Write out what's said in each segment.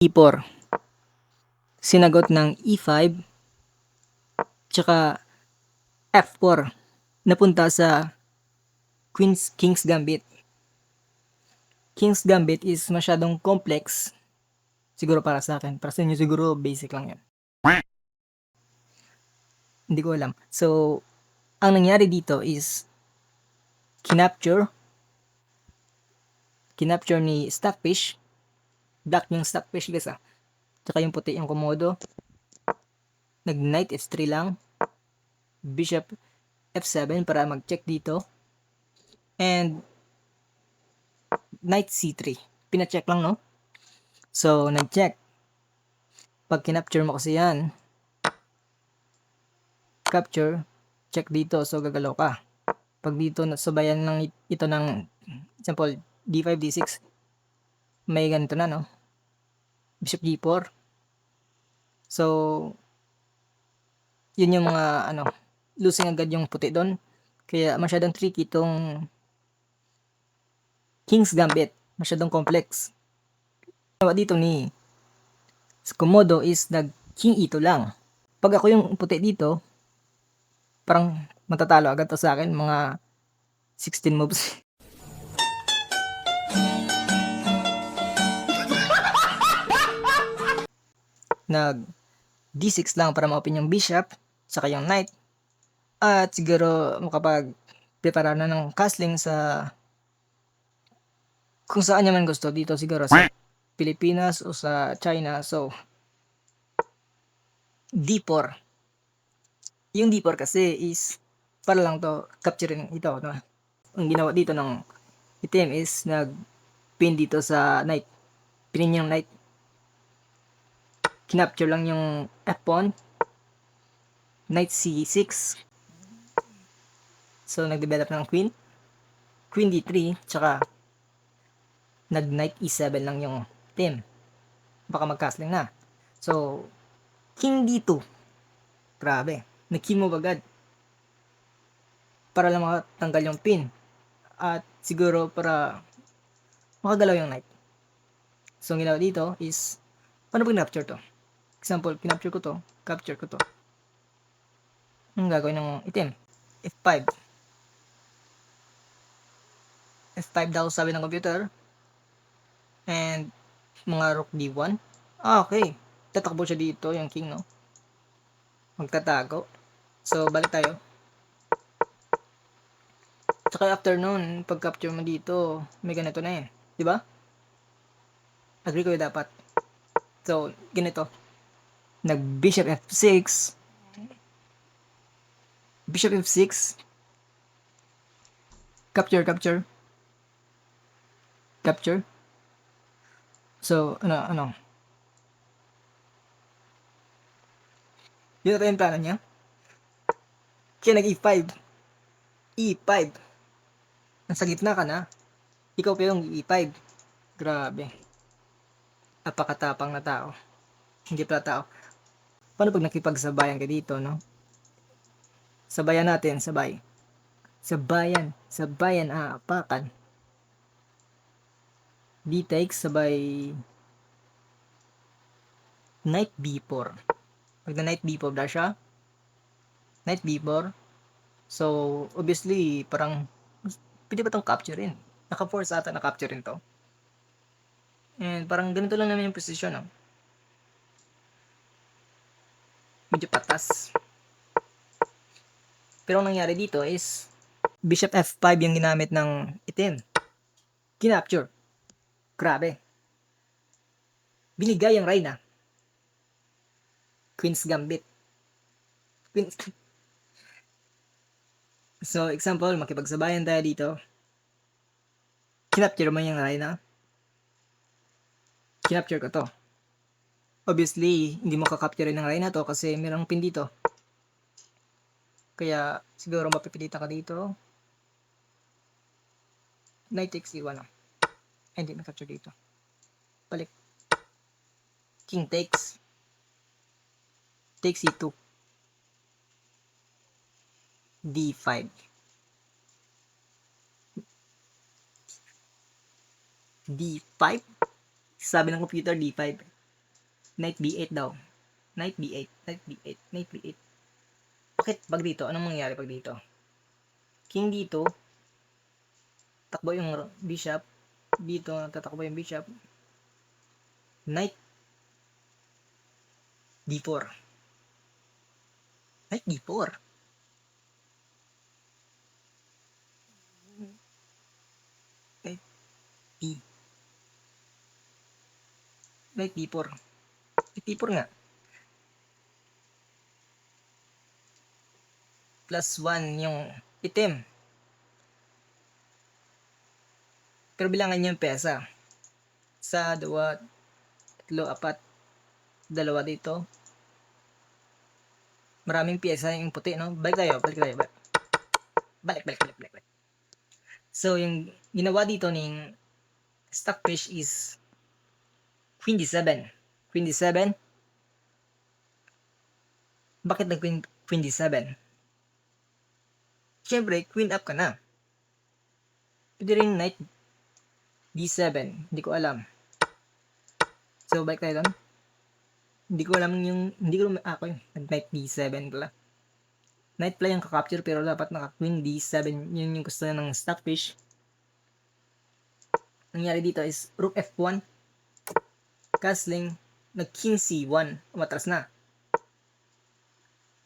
E4. Sinagot ng E5. Tsaka F4. Napunta sa Queen's King's Gambit. King's Gambit is masyadong complex. Siguro para sa akin. Para sa inyo siguro basic lang yan. Hindi ko alam. So, ang nangyari dito is kinapture kinapture ni Stockfish black yung Stockfish guys ah. Tsaka yung puti yung Komodo. Nag knight f3 lang. Bishop f7 para mag check dito. And knight c3 pina-check lang no? So nag check pag kinapture mo kasi yan capture check dito so gagalaw ka. Pag dito nasubayan lang it- ito ng example d5 d6 may ganito na no? Bishop g4 so yun yung mga ano losing agad yung puti doon. Kaya masyadong tricky itong king's gambit. Masyadong complex. Ginawa dito ni Komodo is nag king e2 lang. Pag ako yung puti dito parang matatalo agad to sa akin mga 16 moves nag d6 lang para ma-open yung bishop saka yung knight. At siguro makapag prepare na ng castling sa kung saan niya man gusto. Dito siguro sa Pilipinas o sa China. So D4 yung D4 kasi is para lang to capturing ito no? ang ginawa dito ng item is nag pin dito sa knight. Pinin yung knight kinapture lang yung F pawn knight c6 so nagdevelop ng queen. Queen d3 tsaka nag knight e7 lang yung team. Baka mag-castling na. So king d2 grabe. Move agad? Para lang makatanggal yung pin. At siguro para makagalaw yung knight. So ang ginawa dito is paano pag capture to example kinapture ko to capture ko to. Ang gagawin ng item F5 F5 daw sabi ng computer. And mga rook D1 ah, okay. Tatakbo siya dito yung king no? Magtatago. So balik tayo. Tsaka after nun pag capture mo dito may ganito na eh. Di ba? Agree kayo dapat. So ganito nag bishop f6 bishop f6 capture capture. Capture. So ano ano? Yun na yung plano niya. Kaya nag e5 e5 nasa gitna ka na. Ikaw pa yung e5 grabe. Napakatapang na tao. Hindi pala tao paano pag nakipagsabayan ka dito no? Sabayan natin sabay. Sabayan sabayan aapakan. D takes sabay. Knight b4 pag na knight b4 daw siya knight b4 so obviously parang pwede ba itong capturein naka-force ata na capturein to. And parang ganito lang naman yung position no? Medyo patas. Pero ang nangyari dito is bishop f5 yung ginamit ng itim. Kinapture. Grabe. Binigay ang Reyna. Queen's Gambit. Queen's So, example, makipagsabayan tayo dito. Kinapture mo yung Reyna. Kinapture ko to. Obviously, hindi mo kakapture ng Reyna to kasi mayroong pin dito. Kaya, siguro mapipilitan ka dito. Knight takes e1 lang. Ay, hindi na-capture dito. Balik. King takes. Takes e2. D5. D5? Sabi ng computer D5. Knight B8 daw. Knight B8, Knight B8, Knight B8. Bakit pag dito? Anong mangyayari pag dito? King dito. Takbo yung bishop. Dito, tatakbo yung bishop. Knight D4. Knight D4. Knight D. Knight D4. Itipor nga. Plus 1 yung itim. Pero bilangan yung pesa. Sa, dua, tatlo, apat, dalawa dito. Maraming pyesa yung puti, no? Balik tayo, balik tayo. Balik, balik, balik, balik. balik. So, yung ginawa dito ng stockfish is 27. 27? Bakit nag queen d7? Siyempre, queen up ka na. Pwede rin knight d7. Hindi ko alam. So, balik tayo doon. Hindi ko alam yung, hindi ko, ah, ako yung knight d7 pala. Knight play ang kakapture pero dapat naka queen d7. Yun yung gusto ng stockfish. Ang Nangyari dito is rook f1. Castling Nag King C1. Umatras na.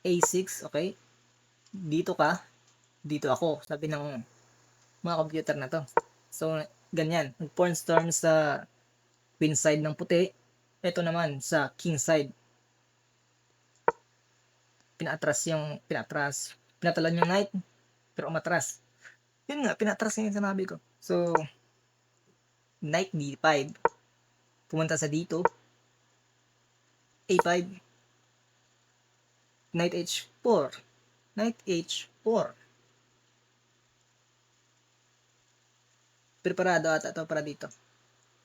A6, okay. Dito ka. Dito ako. Sabi ng mga computer na to. So, ganyan. Nag-porn storm sa queen side ng puti. Ito naman sa king side. Pinatras yung, pinatras. Pinatalan yung knight. Pero umatras. Yun nga, pinatras yung sinabi ko. So, knight d5. Pumunta sa dito. A5. Knight h4. Knight h4. Preparado ata to para dito.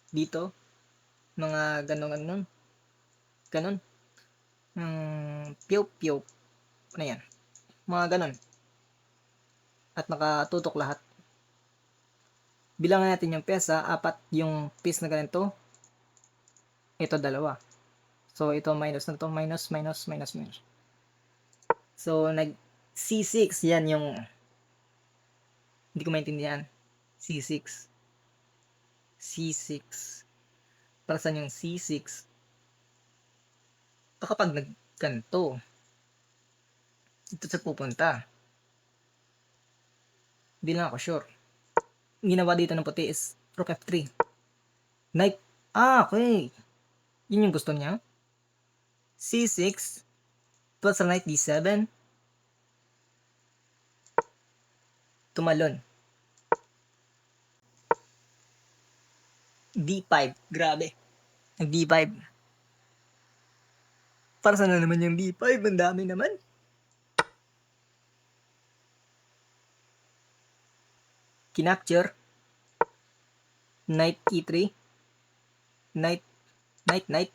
Dito. Mga ganon ganon. Ganon. Hmm, piyo piyo. Ano yan? Mga ganon. At nakatutok lahat. Bilangan natin yung pesa. Apat yung piece na ganito. Ito dalawa. So, ito minus na to. Minus, minus, minus, minus. So, nag C6. Yan yung hindi ko maintindihan. C6. C6. Para saan yung C6? Baka pag nagganto, ito sa pupunta. Hindi lang ako sure. Ginawa dito ng puti is Rook F3. Knight. Ah, okay. Yun yung gusto niya. C6 plus sa Knight D7. Tumalon. D5. Grabe. Nag D5. Para saan na naman yung D5? Ang dami naman. Kinapture. Knight E3. Knight, knight, knight.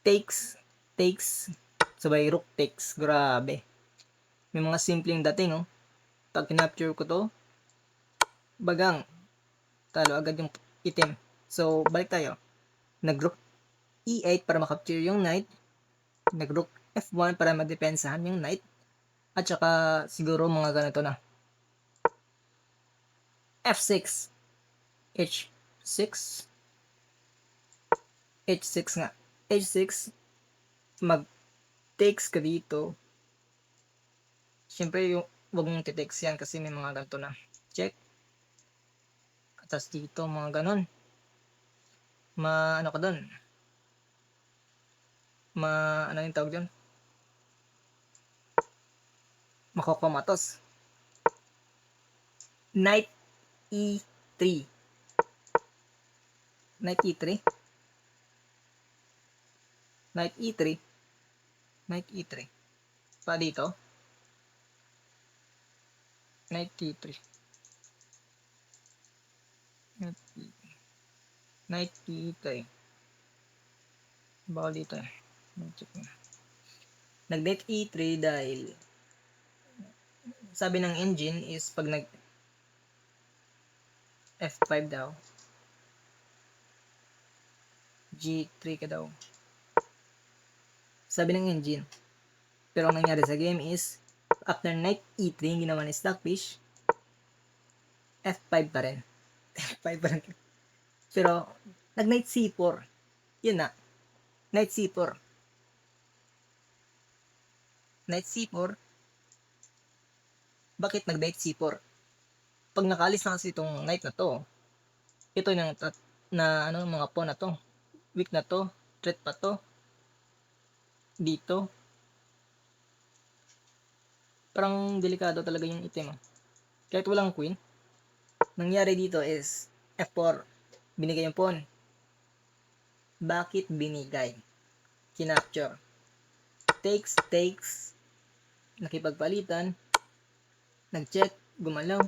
Takes, takes. Sabay rook takes. Grabe. May mga simpleng dating, oh. Pag kinapture ko to, bagang, talo agad yung itim. So, balik tayo. Nag-rook E8 para makapture yung knight. Nag-rook F1 para madepensahan yung knight. At saka, siguro mga ganito na. F6. H6. H6 nga. H6. Mag takes ka dito. Siyempre, yung wag mong titext yan kasi may mga ganito na. Check. Tapos dito, mga ganon. Ma, ano ka doon? Ma, ano yung tawag dyan? Makokomatos. Knight E3. Knight E3. Knight E3. Knight E3. Pa dito. Knight E3. Knight E3. Knight E3. Bawal dito eh. Check na. Nag-knight E3 dahil sabi ng engine is pag nag F5 daw G3 ka daw Sabi ng engine. Pero ang nangyari sa game is, after knight e3, yung ginawa ni Stockfish, F5 pa rin. F5 pa rin. Pero, nag knight C4. Yun na. Knight C4. Knight C4. Bakit nag knight C4? Pag nakalis na kasi itong knight na to, ito yung tat- na ano mga pawn na to. Weak na to, threat pa to. Dito. Parang delikado talaga yung item. ah. Kahit walang queen, nangyari dito is F4. Binigay yung pawn. Bakit binigay? Kinapture. Takes, takes. Nakipagpalitan. Nag-check. Gumalaw.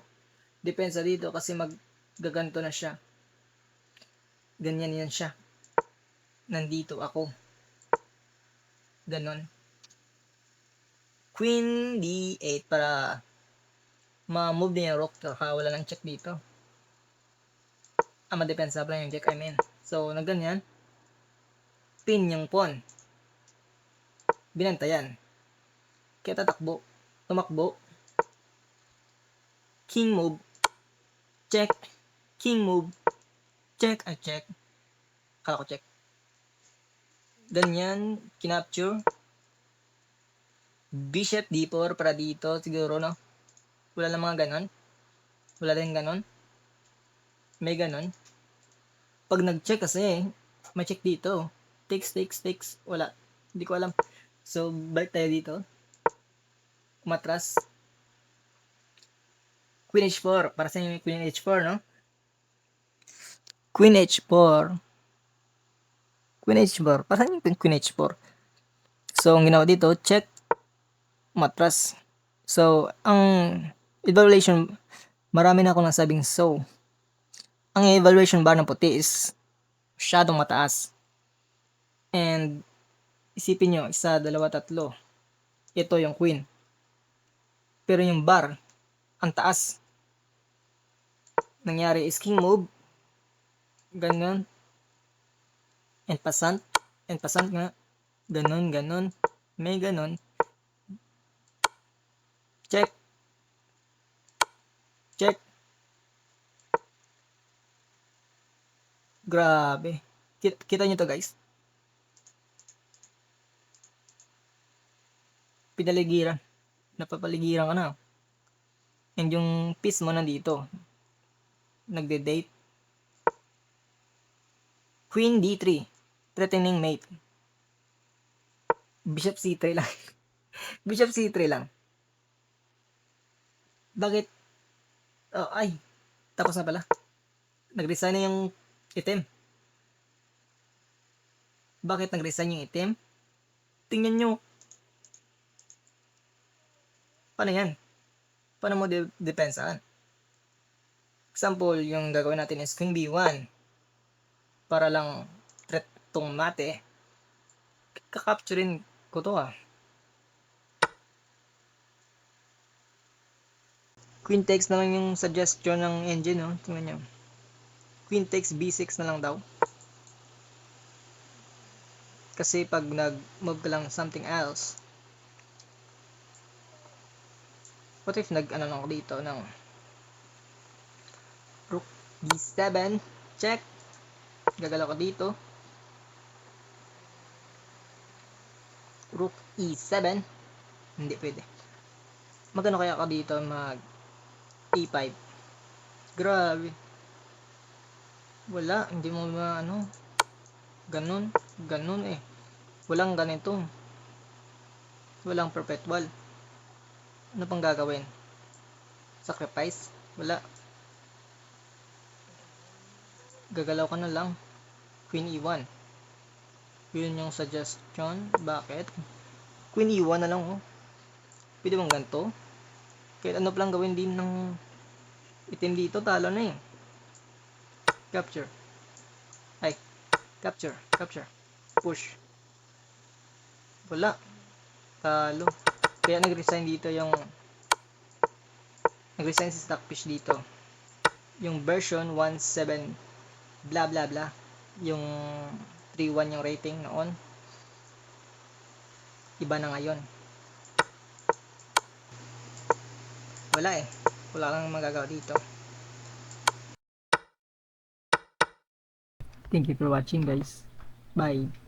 Depensa dito kasi maggaganto na siya. Ganyan yan siya. Nandito ako. Ganon. Queen D8 para ma-move din yung rook saka wala nang check dito. Ah, ma-depensa pa lang yung check, I mean. So, nagganyan. Pin yung pawn. Binantayan. Kaya tatakbo. Tumakbo. King move. Check. King move. Check. Ah, check. Kala ko check. Ganyan. Kinapture. Bishop D4 para dito. Siguro, no? Wala lang mga ganon. Wala rin ganon. May ganon. Pag nag-check kasi, may check dito. Takes, takes, takes. Wala. Hindi ko alam. So, balik tayo dito. Umatras. Queen H4. Para sa inyo Queen H4, no? Queen H4. Queen H4. Para sa inyo yung Queen H4. So, ang ginawa dito, check. Umatras. So, ang evaluation, marami na akong nasabing so. Ang evaluation bar ng puti is masyadong mataas. And isipin nyo, isa, dalawa, tatlo. Ito yung queen. Pero yung bar, ang taas. Nangyari is king move. Ganun. And passant. And passant nga. Ganun, ganun. May ganun. Check. Check. Grabe. Kita, kita nyo to guys. Pinaligiran. Napapaligiran ka na. And yung piece mo nandito. Nagde-date. Queen D3. Threatening mate. Bishop C3 lang. Bishop C3 lang. Bakit? Oh, ay. Tapos na pala. Nag-resign na yung item. Bakit nag-resign yung item? Tingnan nyo. Paano yan? Paano mo de- depensaan? Example, yung gagawin natin is Queen B1. Para lang tong mate. Kakapturein ko to ah. Queen takes na lang yung suggestion ng engine, no? Tingnan nyo. Queen takes B6 na lang daw. Kasi pag nag-move ka lang something else, what if nag, ano lang ako dito, ng Rook B7, check. Gagalaw ko dito. Rook E7. Hindi pwede. Magano kaya ako dito mag E5. Grabe. Wala, hindi mo ano. Ganun, ganun eh. Walang ganito. Walang perpetual. Ano pang gagawin? Sacrifice? Wala. Gagalaw ka na lang. Queen E1. Yun yung suggestion. Bakit? Queen E1 na lang oh. Pwede bang ganito? Kahit ano palang gawin din ng itim dito, talo na eh. Capture. Ay. Capture. Capture. Push. Wala. Talo. Kaya nag-resign dito yung nag-resign si Stockfish dito. Yung version 17 bla bla bla. Yung 3.1 yung rating noon. Iba na ngayon. Wala eh. Wala lang magagawa dito. Thank you for watching guys. Bye.